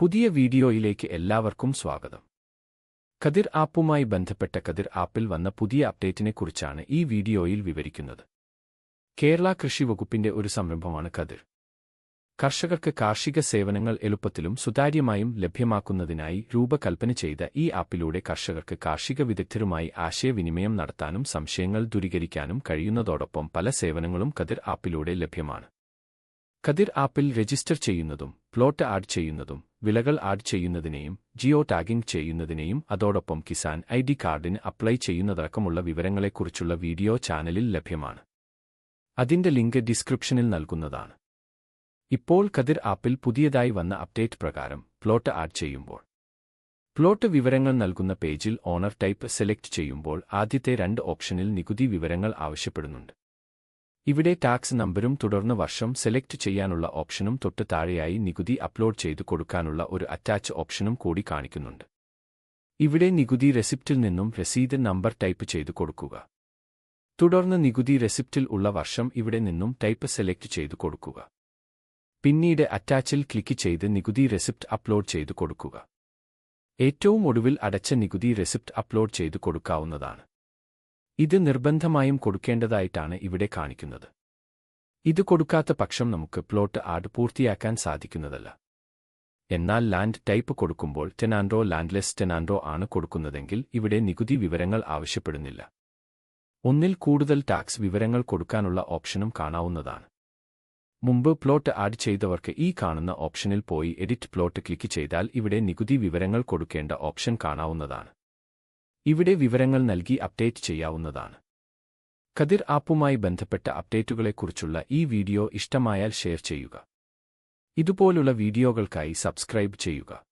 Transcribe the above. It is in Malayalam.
പുതിയ വീഡിയോയിലേക്ക് എല്ലാവർക്കും സ്വാഗതം. കതിർ ആപ്പുമായി ബന്ധപ്പെട്ട കതിർ ആപ്പിൽ വന്ന പുതിയ അപ്ഡേറ്റിനെക്കുറിച്ചാണ് ഈ വീഡിയോയിൽ വിവരിക്കുന്നത്. കേരള കൃഷി വകുപ്പിന്റെ ഒരു സംരംഭമാണ് കതിർ കർഷകർക്ക് കാർഷിക സേവനങ്ങൾ എളുപ്പത്തിലും സുതാര്യമായും ലഭ്യമാക്കുന്നതിനായി രൂപകൽപ്പന ചെയ്ത ഈ ആപ്പിലൂടെ കർഷകർക്ക് കാർഷിക വിദഗ്ധരുമായി ആശയവിനിമയം നടത്താനും സംശയങ്ങൾ ദുരീകരിക്കാനും കഴിയുന്നതോടൊപ്പം പല സേവനങ്ങളും കതിർ ആപ്പിലൂടെ ലഭ്യമാണ്. കതിർ ആപ്പിൽ രജിസ്റ്റർ ചെയ്യുന്നതും പ്ലോട്ട് ആഡ് ചെയ്യുന്നതും വിലകൾ ആഡ് ചെയ്യുന്നതിനെയും ജിയോ ടാഗിംഗ് ചെയ്യുന്നതിനെയും അതോടൊപ്പം കിസാൻ ഐ ഡി കാർഡിന് അപ്ലൈ ചെയ്യുന്നതടക്കമുള്ള വിവരങ്ങളെക്കുറിച്ചുള്ള വീഡിയോ ചാനലിൽ ലഭ്യമാണ്. അതിന്റെ ലിങ്ക് ഡിസ്ക്രിപ്ഷനിൽ നൽകുന്നതാണ്. ഇപ്പോൾ കതിർ ആപ്പിൽ പുതിയതായി വന്ന അപ്ഡേറ്റ് പ്രകാരം പ്ലോട്ട് ആഡ് ചെയ്യുമ്പോൾ. പ്ലോട്ട് വിവരങ്ങൾ നൽകുന്ന പേജിൽ ഓണർ ടൈപ്പ് സെലക്ട് ചെയ്യുമ്പോൾ ആദ്യത്തെ രണ്ട് ഓപ്ഷനിൽ നികുതി വിവരങ്ങൾ ആവശ്യപ്പെടുന്നുണ്ട്. ഇവിടെ ടാക്സ് നമ്പരും തുടർന്ന് വർഷം സെലക്ട് ചെയ്യാനുള്ള ഓപ്ഷനും തൊട്ട് താഴെയായി നികുതി അപ്ലോഡ് ചെയ്തു കൊടുക്കാനുള്ള ഒരു അറ്റാച്ച് ഓപ്ഷനും കൂടി കാണിക്കുന്നുണ്ട്. ഇവിടെ നികുതി റെസിപ്റ്റിൽ നിന്നും രസീത് നമ്പർ ടൈപ്പ് ചെയ്തു കൊടുക്കുക. തുടർന്ന് നികുതി റെസിപ്റ്റിൽ ഉള്ള വർഷം ഇവിടെ നിന്നും ടൈപ്പ് സെലക്ട് ചെയ്തു കൊടുക്കുക. പിന്നീട് അറ്റാച്ചിൽ ക്ലിക്ക് ചെയ്ത് നികുതി റെസിപ്റ്റ് അപ്ലോഡ് ചെയ്തു കൊടുക്കുക. ഏറ്റവും ഒടുവിൽ അടച്ച നികുതി റെസിപ്റ്റ് അപ്ലോഡ് ചെയ്തു കൊടുക്കാവുന്നതാണ്. ഇത് നിർബന്ധമായും കൊടുക്കേണ്ടതായിട്ടാണ് ഇവിടെ കാണിക്കുന്നത്. ഇത് കൊടുക്കാത്ത പക്ഷം നമുക്ക് പ്ലോട്ട് ആഡ് പൂർത്തിയാക്കാൻ സാധിക്കുന്നതല്ല. എന്നാൽ ലാൻഡ് ടൈപ്പ് കൊടുക്കുമ്പോൾ ടെനാൻഡ്രോ ലാൻഡ്ലെസ് ടെനാൻഡോ ആണ് കൊടുക്കുന്നതെങ്കിൽ ഇവിടെ നികുതി വിവരങ്ങൾ ആവശ്യപ്പെടുന്നില്ല. ഒന്നിൽ കൂടുതൽ ടാക്സ് വിവരങ്ങൾ കൊടുക്കാനുള്ള ഓപ്ഷനും കാണാവുന്നതാണ്. മുമ്പ് പ്ലോട്ട് ആഡ് ചെയ്തവർക്ക് ഈ കാണുന്ന ഓപ്ഷനിൽ പോയി എഡിറ്റ് പ്ലോട്ട് ക്ലിക്ക് ചെയ്താൽ ഇവിടെ നികുതി വിവരങ്ങൾ കൊടുക്കേണ്ട ഓപ്ഷൻ കാണാവുന്നതാണ്. ഇവിടെ വിവരങ്ങൾ നൽകി അപ്ഡേറ്റ് ചെയ്യാവുന്നതാണ്. കതിർ ആപ്പുമായി ബന്ധപ്പെട്ട അപ്ഡേറ്റുകളെക്കുറിച്ചുള്ള ഈ വീഡിയോ ഇഷ്ടമായാൽ ഷെയർ ചെയ്യുക. ഇതുപോലുള്ള വീഡിയോകൾക്കായി സബ്സ്ക്രൈബ് ചെയ്യുക.